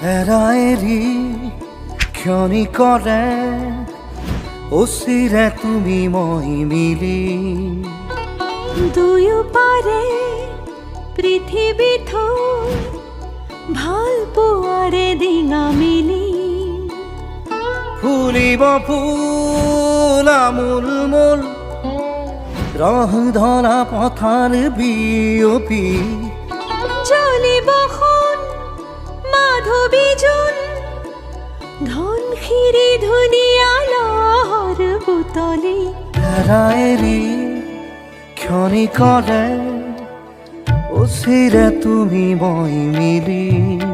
এৰাইৰি ক্ষণিকৰে অচিৰে তুমি মই মিলি। দুয়ো পাৰে পৃথিৱী থৈ ভালো পোৱাৰে ডিঙা মিলি ফুলিব ফুল আমোল মোল ৰহ ধৰা পথাৰ বিয়পি। ধন খিৰি আলোর বুতলি। বুটলি এৰাইৰি ক্ষণিকৰে অচিৰে তুমি বই মিলি।